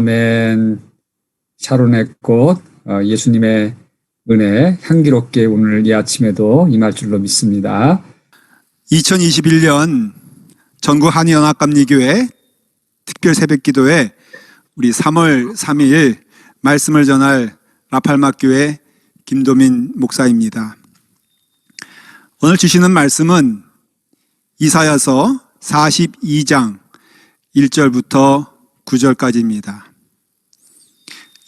아멘. 샤론의 꽃, 어, 예수님의 은혜 향기롭게 오늘 이 아침에도 임할 줄로 믿습니다. 2021년 전국 한의연합감리교회 특별 새벽기도회 우리 3월 3일 말씀을 전할 라팔마교회 김도민 목사입니다. 오늘 주시는 말씀은 이사야서 42장 1절부터 9절까지입니다.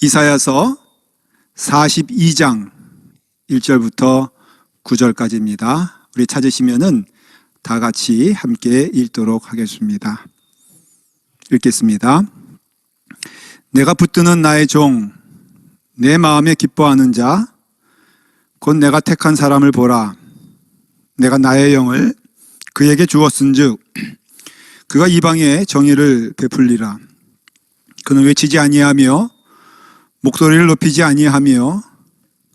이사야서 42장 1절부터 9절까지입니다. 우리 찾으시면은 다 같이 함께 읽도록 하겠습니다. 읽겠습니다. 내가 붙드는 나의 종, 내 마음에 기뻐하는 자, 곧 내가 택한 사람을 보라. 내가 나의 영을 그에게 주었은즉 그가 이방에 정의를 베풀리라. 그는 외치지 아니하며 목소리를 높이지 아니하며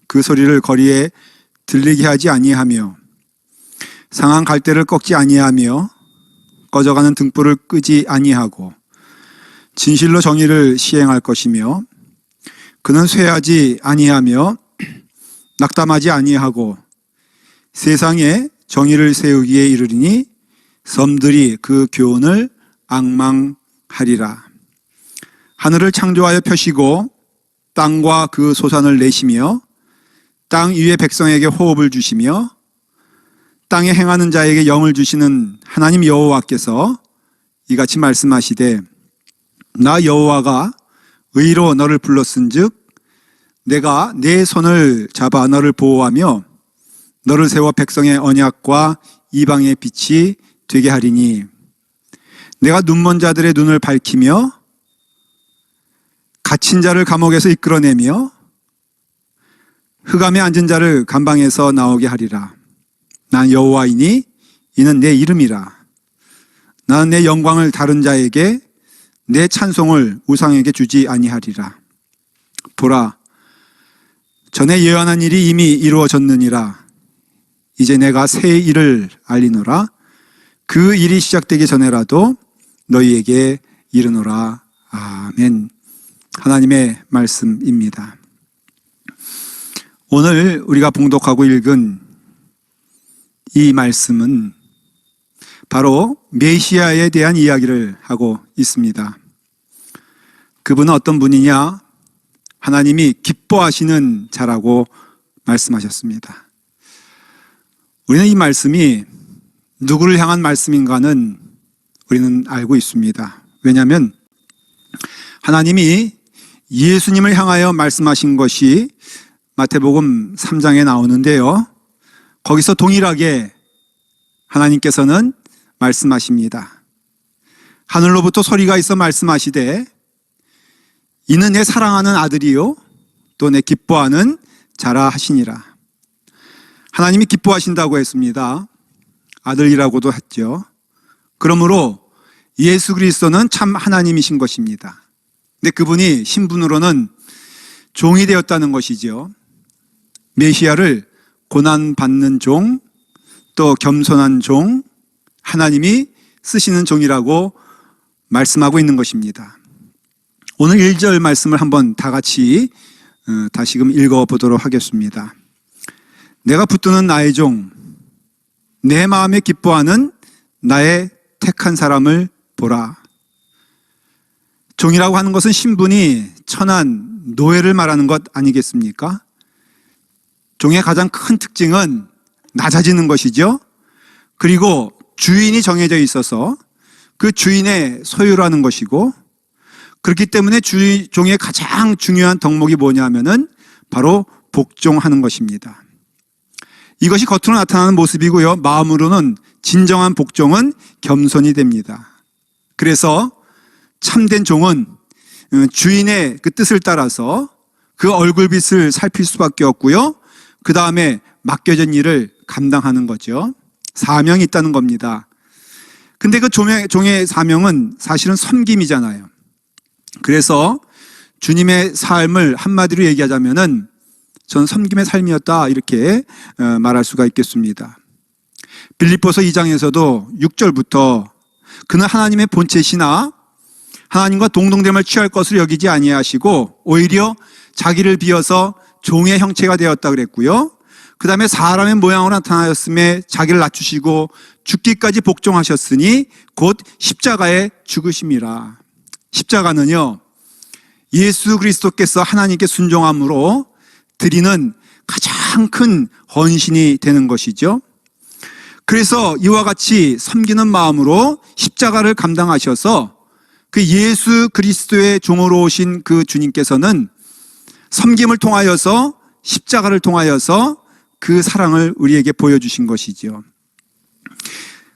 그 소리를 거리에 들리게 하지 아니하며 상한 갈대를 꺾지 아니하며 꺼져가는 등불을 끄지 아니하고 진실로 정의를 시행할 것이며 그는 쇠하지 아니하며 낙담하지 아니하고 세상에 정의를 세우기에 이르리니 섬들이 그 교훈을 악망하리라. 하늘을 창조하여 펴시고 땅과 그 소산을 내시며 땅 위의 백성에게 호흡을 주시며 땅에 행하는 자에게 영을 주시는 하나님 여호와께서 이같이 말씀하시되 나 여호와가 의로 너를 불렀은즉 내가 내 손을 잡아 너를 보호하며 너를 세워 백성의 언약과 이방의 빛이 되게 하리니 내가 눈먼 자들의 눈을 밝히며 갇힌 자를 감옥에서 이끌어내며 흑암에 앉은 자를 감방에서 나오게 하리라. 난 여호와이니 이는 내 이름이라. 나는 내 영광을 다른 자에게 내 찬송을 우상에게 주지 아니하리라. 보라, 전에 예언한 일이 이미 이루어졌느니라. 이제 내가 새 일을 알리노라. 그 일이 시작되기 전에라도 너희에게 이르노라. 아멘. 하나님의 말씀입니다. 오늘 우리가 봉독하고 읽은 이 말씀은 바로 메시아에 대한 이야기를 하고 있습니다. 그분은 어떤 분이냐? 하나님이 기뻐하시는 자라고 말씀하셨습니다. 우리는 이 말씀이 누구를 향한 말씀인가는 우리는 알고 있습니다. 왜냐하면 하나님이 예수님을 향하여 말씀하신 것이 마태복음 3장에 나오는데요. 거기서 동일하게 하나님께서는 말씀하십니다. 하늘로부터 소리가 있어 말씀하시되 이는 내 사랑하는 아들이요 또 내 기뻐하는 자라 하시니라. 하나님이 기뻐하신다고 했습니다. 아들이라고도 했죠. 그러므로 예수 그리스도는 참 하나님이신 것입니다. 근데 그분이 신분으로는 종이 되었다는 것이죠. 메시아를 고난 받는 종, 또 겸손한 종, 하나님이 쓰시는 종이라고 말씀하고 있는 것입니다. 오늘 1절 말씀을 한번 다 같이 어, 다시금 읽어보도록 하겠습니다. 내가 붙드는 나의 종, 내 마음에 기뻐하는 나의 택한 사람을 보라. 종이라고 하는 것은 신분이 천한 노예를 말하는 것 아니겠습니까? 종의 가장 큰 특징은 낮아지는 것이죠. 그리고 주인이 정해져 있어서 그 주인의 소유라는 것이고 그렇기 때문에 주, 종의 가장 중요한 덕목이 뭐냐면은 바로 복종하는 것입니다. 이것이 겉으로 나타나는 모습이고요. 마음으로는 진정한 복종은 겸손이 됩니다. 그래서 참된 종은 어, 주인의 그 뜻을 따라서 그 얼굴빛을 살필 수밖에 없고요. 그 다음에 맡겨진 일을 감당하는 거죠. 사명이 있다는 겁니다. 근데 그 종의, 종의 사명은 사실은 섬김이잖아요. 그래서 주님의 삶을 한마디로 얘기하자면은 전 섬김의 삶이었다 이렇게 어, 말할 수가 있겠습니다. 빌립보서 2장에서도 6절부터 그는 하나님의 본체시나 하나님과 동등됨을 취할 것으로 여기지 아니하시고 오히려 자기를 비어서 종의 형체가 되었다 그랬고요. 그 다음에 사람의 모양으로 나타나였음에 자기를 낮추시고 죽기까지 복종하셨으니 곧 십자가에 죽으심이라. 십자가는요, 예수 그리스도께서 하나님께 순종함으로 드리는 가장 큰 헌신이 되는 것이죠. 그래서 이와 같이 섬기는 마음으로 십자가를 감당하셔서 그 예수 그리스도의 종으로 오신 그 주님께서는 섬김을 통하여서 십자가를 통하여서 그 사랑을 우리에게 보여주신 것이죠.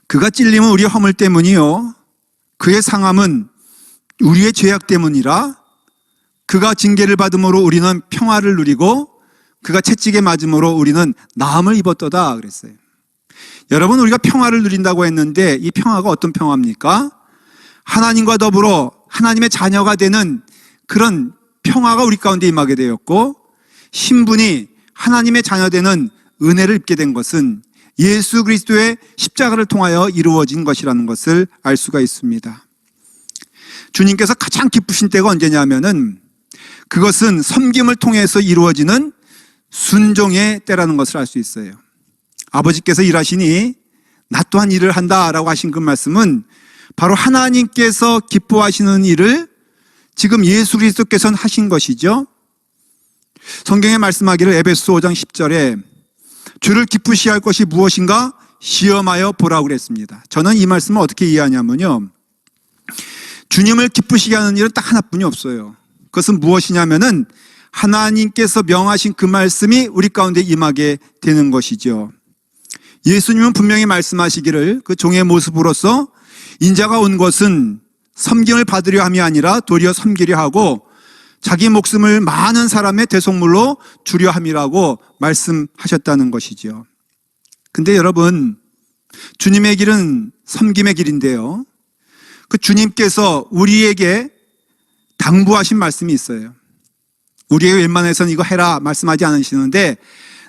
그가 찔림은 우리의 허물 때문이요. 그의 상함은 우리의 죄악 때문이라 그가 징계를 받음으로 우리는 평화를 누리고 그가 채찍에 맞음으로 우리는 나음을 입었도다 그랬어요. 여러분 우리가 평화를 누린다고 했는데 이 평화가 어떤 평화입니까? 하나님과 더불어 하나님의 자녀가 되는 그런 평화가 우리 가운데 임하게 되었고 신분이 하나님의 자녀 되는 은혜를 입게 된 것은 예수 그리스도의 십자가를 통하여 이루어진 것이라는 것을 알 수가 있습니다. 주님께서 가장 기쁘신 때가 언제냐면은 그것은 섬김을 통해서 이루어지는 순종의 때라는 것을 알 수 있어요. 아버지께서 일하시니 나 또한 일을 한다라고 하신 그 말씀은 바로 하나님께서 기뻐하시는 일을 지금 예수 그리스도께서는 하신 것이죠. 성경에 말씀하기를 에베소 5장 10절에 주를 기쁘시 할 것이 무엇인가 시험하여 보라고 그랬습니다. 저는 이 말씀을 어떻게 이해하냐면요. 주님을 기쁘시게 하는 일은 딱 하나뿐이 없어요. 그것은 무엇이냐면은 하나님께서 명하신 그 말씀이 우리 가운데 임하게 되는 것이죠. 예수님은 분명히 말씀하시기를 그 종의 모습으로서 인자가 온 것은 섬김을 받으려 함이 아니라 도리어 섬기려 하고 자기 목숨을 많은 사람의 대속물로 주려 함이라고 말씀하셨다는 것이지요. 근데 여러분, 주님의 길은 섬김의 길인데요. 그 주님께서 우리에게 당부하신 말씀이 있어요. 우리에게 웬만해서는 이거 해라 말씀하지 않으시는데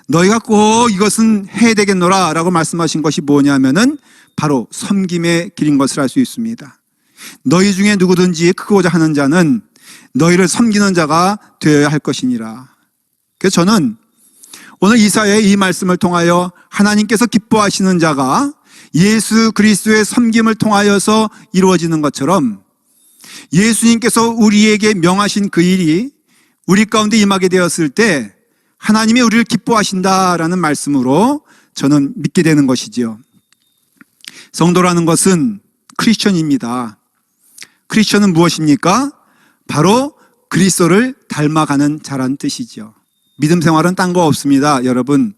너희가 꼭 이것은 해야 되겠노라 라고 말씀하신 것이 뭐냐면은 바로 섬김의 길인 것을 알 수 있습니다. 너희 중에 누구든지 크고자 하는 자는 너희를 섬기는 자가 되어야 할 것이니라. 그래서 저는 오늘 이사의 이 말씀을 통하여 하나님께서 기뻐하시는 자가 예수 그리스도의 섬김을 통하여서 이루어지는 것처럼 예수님께서 우리에게 명하신 그 일이 우리 가운데 임하게 되었을 때 하나님이 우리를 기뻐하신다라는 말씀으로 저는 믿게 되는 것이지요. 성도라는 것은 크리스천입니다. 크리스천은 무엇입니까? 바로 그리스도를 닮아가는 자란 뜻이죠. 믿음 생활은 딴 거 없습니다. 여러분,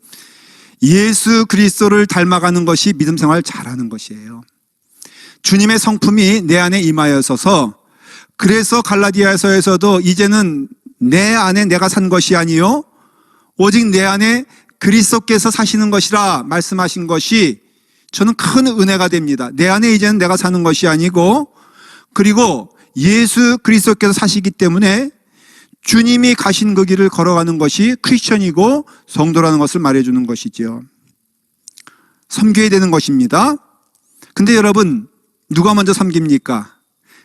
예수 그리스도를 닮아가는 것이 믿음 생활 잘하는 것이에요. 주님의 성품이 내 안에 임하여서서 그래서 갈라디아서에서도 이제는 내 안에 내가 산 것이 아니요 오직 내 안에 그리스도께서 사시는 것이라 말씀하신 것이 저는 큰 은혜가 됩니다. 내 안에 이제는 내가 사는 것이 아니고 그리고 예수 그리스도께서 사시기 때문에 주님이 가신 그 길을 걸어가는 것이 크리스천이고 성도라는 것을 말해주는 것이지요. 섬겨야 되는 것입니다. 근데 여러분, 누가 먼저 섬깁니까?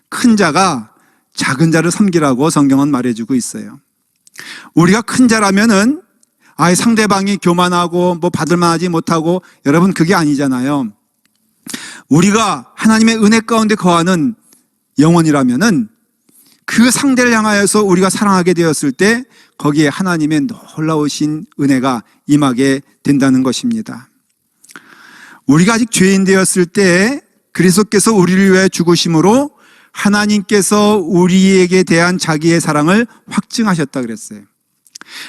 큰 자가 작은 자를 섬기라고 성경은 말해주고 있어요. 우리가 큰 자라면은 아예 상대방이 교만하고 뭐 받을만하지 못하고 여러분 그게 아니잖아요. 우리가 하나님의 은혜 가운데 거하는 영혼이라면은 그 상대를 향하여서 우리가 사랑하게 되었을 때 거기에 하나님의 놀라우신 은혜가 임하게 된다는 것입니다. 우리가 아직 죄인 되었을 때 그리스도께서 우리를 위해 죽으심으로 하나님께서 우리에게 대한 자기의 사랑을 확증하셨다 그랬어요.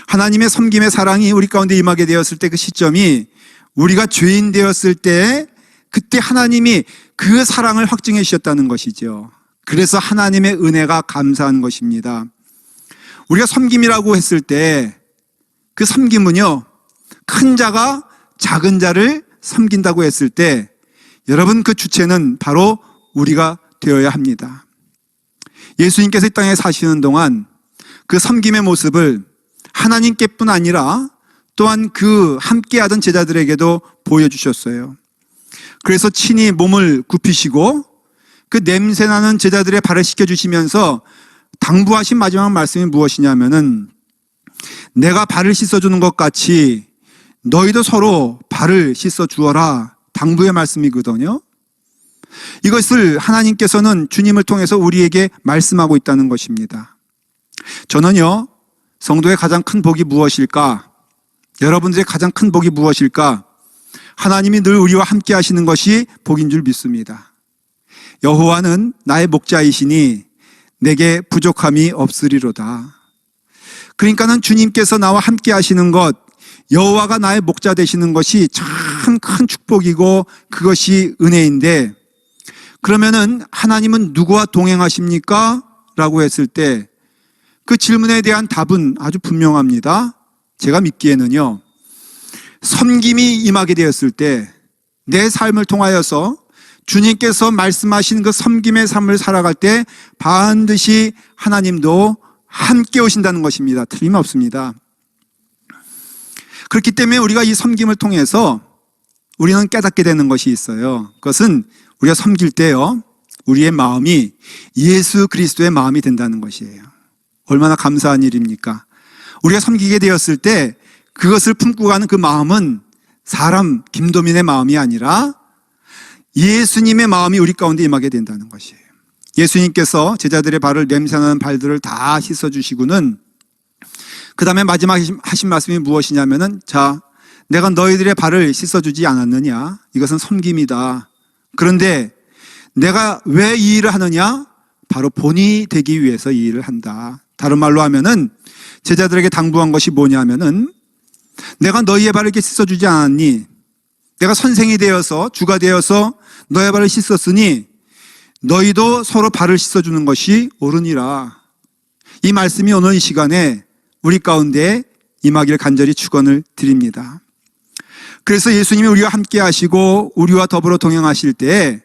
하나님의 섬김의 사랑이 우리 가운데 임하게 되었을 때 그 시점이 우리가 죄인 되었을 때 그때 하나님이 그 사랑을 확증해 주셨다는 것이죠. 그래서 하나님의 은혜가 감사한 것입니다. 우리가 섬김이라고 했을 때 그 섬김은요, 큰 자가 작은 자를 섬긴다고 했을 때 여러분 그 주체는 바로 우리가 되어야 합니다. 예수님께서 이 땅에 사시는 동안 그 섬김의 모습을 하나님께뿐 아니라 또한 그 함께하던 제자들에게도 보여주셨어요. 그래서 친히 몸을 굽히시고 그 냄새나는 제자들의 발을 씻겨주시면서 당부하신 마지막 말씀이 무엇이냐면은 내가 발을 씻어주는 것 같이 너희도 서로 발을 씻어 주어라. 당부의 말씀이거든요. 이것을 하나님께서는 주님을 통해서 우리에게 말씀하고 있다는 것입니다. 저는요, 성도의 가장 큰 복이 무엇일까? 여러분들의 가장 큰 복이 무엇일까? 하나님이 늘 우리와 함께 하시는 것이 복인 줄 믿습니다. 여호와는 나의 목자이시니 내게 부족함이 없으리로다. 그러니까는 주님께서 나와 함께 하시는 것, 여호와가 나의 목자 되시는 것이 참 큰 축복이고 그것이 은혜인데 그러면은 하나님은 누구와 동행하십니까? 라고 했을 때 그 질문에 대한 답은 아주 분명합니다. 제가 믿기에는요. 섬김이 임하게 되었을 때 내 삶을 통하여서 주님께서 말씀하신 그 섬김의 삶을 살아갈 때 반드시 하나님도 함께 오신다는 것입니다. 틀림없습니다. 그렇기 때문에 우리가 이 섬김을 통해서 우리는 깨닫게 되는 것이 있어요. 그것은 우리가 섬길 때요, 우리의 마음이 예수 그리스도의 마음이 된다는 것이에요. 얼마나 감사한 일입니까? 우리가 섬기게 되었을 때 그것을 품고 가는 그 마음은 사람 김도민의 마음이 아니라 예수님의 마음이 우리 가운데 임하게 된다는 것이에요. 예수님께서 제자들의 발을 냄새나는 발들을 다 씻어 주시고는 그 다음에 마지막 하신 말씀이 무엇이냐면은 자, 내가 너희들의 발을 씻어 주지 않았느냐? 이것은 섬김이다. 그런데 내가 왜 이 일을 하느냐? 바로 본이 되기 위해서 이 일을 한다. 다른 말로 하면은 제자들에게 당부한 것이 뭐냐면은 내가 너희의 발을 이렇게 씻어주지 않았니? 내가 선생이 되어서 주가 되어서 너의 발을 씻었으니 너희도 서로 발을 씻어주는 것이 옳으니라. 이 말씀이 오늘 이 시간에 우리 가운데 임하기를 간절히 축원을 드립니다. 그래서 예수님이 우리와 함께 하시고 우리와 더불어 동행하실 때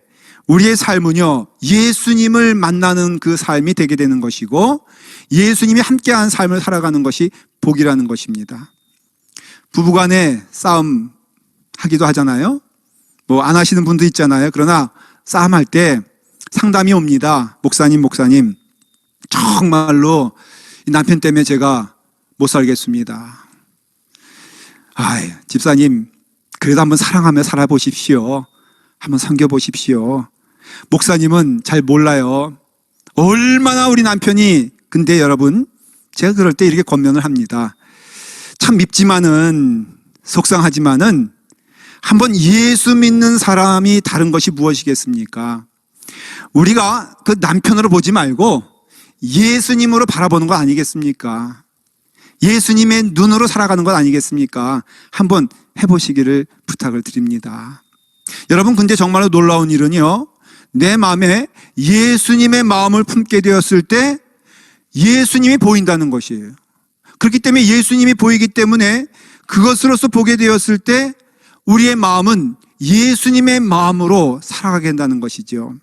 우리의 삶은요, 예수님을 만나는 그 삶이 되게 되는 것이고 예수님이 함께한 삶을 살아가는 것이 복이라는 것입니다. 부부간에 싸움 하기도 하잖아요. 뭐 안 하시는 분도 있잖아요. 그러나 싸움할 때 상담이 옵니다. 목사님, 목사님. 정말로 이 남편 때문에 제가 못 살겠습니다. 아이, 집사님, 그래도 한번 사랑하며 살아보십시오. 한번 섬겨보십시오. 목사님은 잘 몰라요. 얼마나 우리 남편이, 근데 여러분, 제가 그럴 때 이렇게 권면을 합니다. 참 밉지만은, 속상하지만은, 한번 예수 믿는 사람이 다른 것이 무엇이겠습니까? 우리가 그 남편으로 보지 말고 예수님으로 바라보는 거 아니겠습니까? 예수님의 눈으로 살아가는 것 아니겠습니까? 한번 해보시기를 부탁을 드립니다. 여러분, 근데 정말로 놀라운 일은요, 내 마음에 예수님의 마음을 품게 되었을 때 예수님이 보인다는 것이에요. 그렇기 때문에 예수님이 보이기 때문에 그것으로서 보게 되었을 때 우리의 마음은 예수님의 마음으로 살아가게 된다는 것이죠.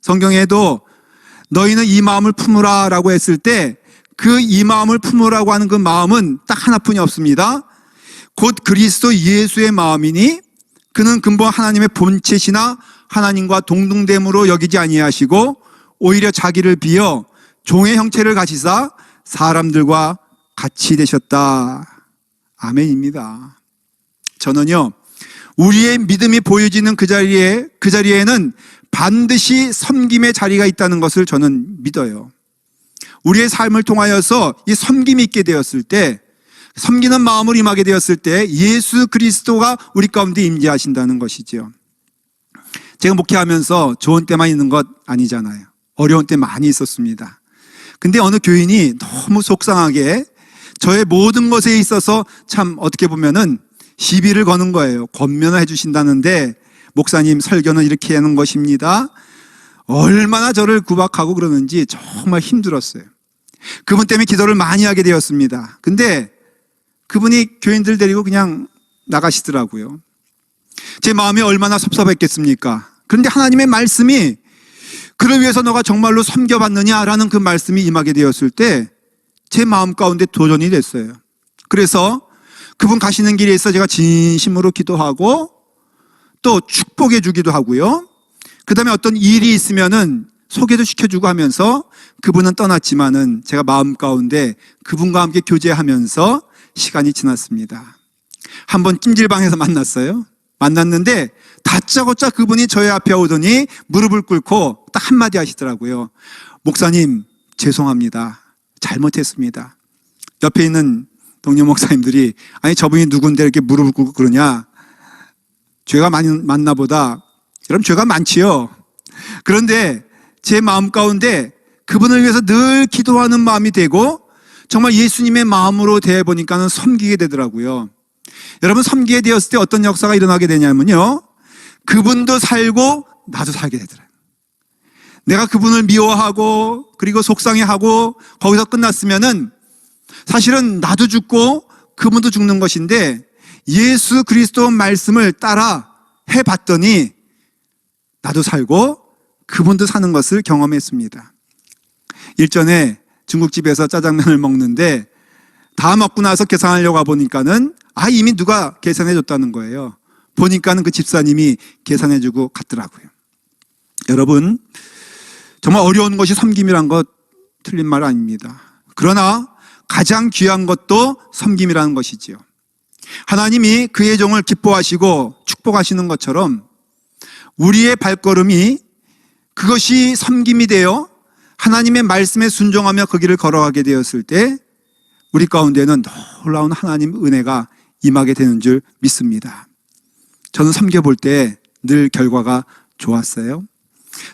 성경에도 너희는 이 마음을 품으라 라고 했을 때 그 이 마음을 품으라고 하는 그 마음은 딱 하나뿐이 없습니다. 곧 그리스도 예수의 마음이니 그는 근본 하나님의 본체시나 하나님과 동등됨으로 여기지 아니하시고 오히려 자기를 비어 종의 형체를 가지사 사람들과 같이 되셨다. 아멘입니다. 저는요, 우리의 믿음이 보여지는 그 자리에, 그 자리에는 반드시 섬김의 자리가 있다는 것을 저는 믿어요. 우리의 삶을 통하여서 이 섬김이 있게 되었을 때, 섬기는 마음을 임하게 되었을 때 예수 그리스도가 우리 가운데 임재하신다는 것이죠. 제가 목회하면서 좋은 때만 있는 것 아니잖아요. 어려운 때 많이 있었습니다. 근데 어느 교인이 너무 속상하게 저의 모든 것에 있어서 참 어떻게 보면은 시비를 거는 거예요. 권면을 해주신다는데 목사님 설교는 이렇게 하는 것입니다. 얼마나 저를 구박하고 그러는지 정말 힘들었어요. 그분 때문에 기도를 많이 하게 되었습니다. 근데 그분이 교인들 데리고 그냥 나가시더라고요. 제 마음이 얼마나 섭섭했겠습니까? 그런데 하나님의 말씀이 그를 위해서 너가 정말로 섬겨봤느냐라는 그 말씀이 임하게 되었을 때 제 마음 가운데 도전이 됐어요. 그래서 그분 가시는 길에 있어 제가 진심으로 기도하고 또 축복해 주기도 하고요. 그 다음에 어떤 일이 있으면은 소개도 시켜주고 하면서 그분은 떠났지만은 제가 마음 가운데 그분과 함께 교제하면서 시간이 지났습니다. 한번 찜질방에서 만났어요. 만났는데 다짜고짜 그분이 저희 앞에 오더니 무릎을 꿇고 딱 한마디 하시더라고요. 목사님, 죄송합니다. 잘못했습니다. 옆에 있는 동료 목사님들이 아니 저분이 누군데 이렇게 무릎을 꿇고 그러냐? 죄가 많이 많나 보다. 여러분 죄가 많지요. 그런데 제 마음 가운데 그분을 위해서 늘 기도하는 마음이 되고 정말 예수님의 마음으로 대해 보니까는 섬기게 되더라고요. 여러분 섬기게 되었을 때 어떤 역사가 일어나게 되냐면요. 그분도 살고 나도 살게 되더라고요. 내가 그분을 미워하고 그리고 속상해하고 거기서 끝났으면은 사실은 나도 죽고 그분도 죽는 것인데 예수 그리스도 말씀을 따라 해 봤더니 나도 살고 그분도 사는 것을 경험했습니다. 일전에 중국집에서 짜장면을 먹는데 다 먹고 나서 계산하려고 보니까는 아 이미 누가 계산해 줬다는 거예요. 보니까는 그 집사님이 계산해 주고 갔더라고요. 여러분 정말 어려운 것이 섬김이란 것 틀린 말 아닙니다. 그러나 가장 귀한 것도 섬김이라는 것이지요. 하나님이 그의 종을 기뻐하시고 축복하시는 것처럼 우리의 발걸음이 그것이 섬김이 되어 하나님의 말씀에 순종하며 그 길을 걸어가게 되었을 때 우리 가운데는 놀라운 하나님 은혜가 임하게 되는 줄 믿습니다. 저는 섬겨볼 때 늘 결과가 좋았어요.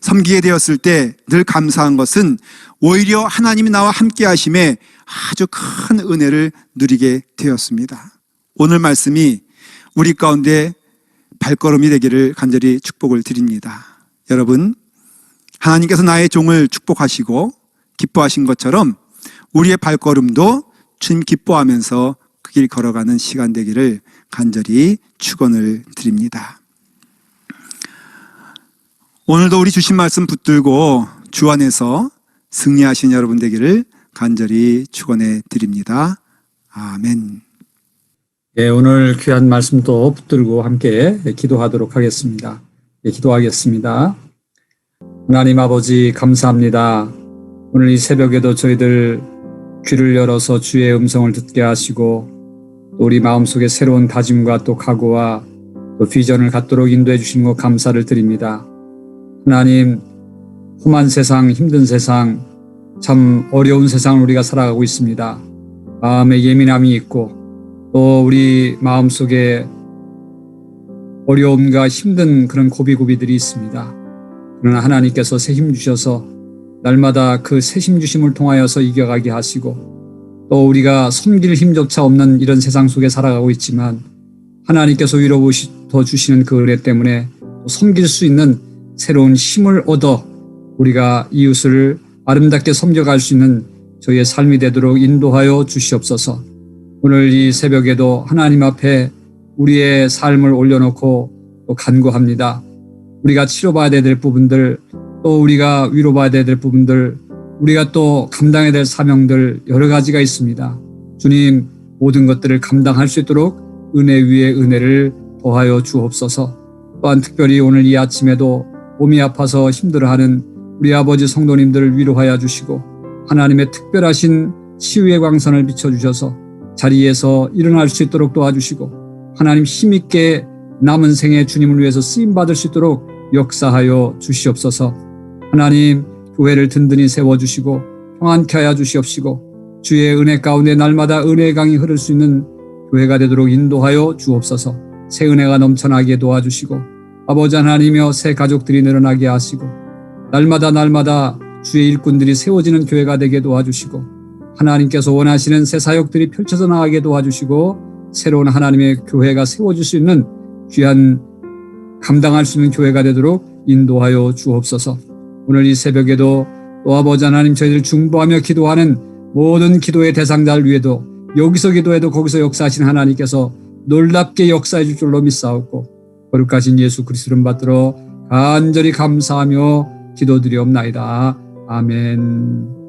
섬기게 되었을 때 늘 감사한 것은 오히려 하나님이 나와 함께 하심에 아주 큰 은혜를 누리게 되었습니다. 오늘 말씀이 우리 가운데 발걸음이 되기를 간절히 축복을 드립니다. 여러분, 하나님께서 나의 종을 축복하시고 기뻐하신 것처럼 우리의 발걸음도 주님 기뻐하면서 그 길 걸어가는 시간 되기를 간절히 축원을 드립니다. 오늘도 우리 주신 말씀 붙들고 주 안에서 승리하신 여러분 되기를 간절히 축원해 드립니다. 아멘. 예, 오늘 귀한 말씀도 붙들고 함께 기도하도록 하겠습니다. 예, 기도하겠습니다. 하나님 아버지 감사합니다. 오늘 이 새벽에도 저희들 귀를 열어서 주의 음성을 듣게 하시고 또 우리 마음속에 새로운 다짐과 또 각오와 또 비전을 갖도록 인도해 주신 것 감사를 드립니다. 하나님 험한 세상 힘든 세상 참 어려운 세상을 우리가 살아가고 있습니다. 마음에 예민함이 있고 또 우리 마음속에 어려움과 힘든 그런 고비고비들이 있습니다. 그러나 하나님께서 새 힘 주셔서 날마다 그새힘 주심을 통하여서 이겨가게 하시고 또 우리가 섬길 힘조차 없는 이런 세상 속에 살아가고 있지만 하나님께서 위로부터 주시는 그 은혜 때문에 섬길 수 있는 새로운 힘을 얻어 우리가 이웃을 아름답게 섬겨갈 수 있는 저희의 삶이 되도록 인도하여 주시옵소서. 오늘 이 새벽에도 하나님 앞에 우리의 삶을 올려놓고 또 간구합니다. 우리가 치료받아야 될 부분들, 또 우리가 위로받아야 될 부분들, 우리가 또 감당해야 될 사명들 여러 가지가 있습니다. 주님, 모든 것들을 감당할 수 있도록 은혜 위에 은혜를 더하여 주옵소서. 또한 특별히 오늘 이 아침에도 몸이 아파서 힘들어하는 우리 아버지 성도님들을 위로하여 주시고 하나님의 특별하신 치유의 광선을 비춰주셔서 자리에서 일어날 수 있도록 도와주시고 하나님 힘있게 남은 생에 주님을 위해서 쓰임받을 수 있도록 역사하여 주시옵소서 하나님 교회를 든든히 세워주시고 평안케 하여 주시옵시고 주의 은혜 가운데 날마다 은혜의 강이 흐를 수 있는 교회가 되도록 인도하여 주옵소서 새 은혜가 넘쳐나게 도와주시고 아버지 하나님이여 새 가족들이 늘어나게 하시고 날마다 날마다 주의 일꾼들이 세워지는 교회가 되게 도와주시고 하나님께서 원하시는 새 사역들이 펼쳐져 나가게 도와주시고 새로운 하나님의 교회가 세워질 수 있는 귀한 감당할 수 있는 교회가 되도록 인도하여 주옵소서. 오늘 이 새벽에도 또 아버지 하나님 저희들 중보하며 기도하는 모든 기도의 대상자를 위해도 여기서 기도해도 거기서 역사하신 하나님께서 놀랍게 역사해 줄 줄로 믿사옵고 거룩하신 예수 그리스도를 받들어 간절히 감사하며 기도드리옵나이다. 아멘.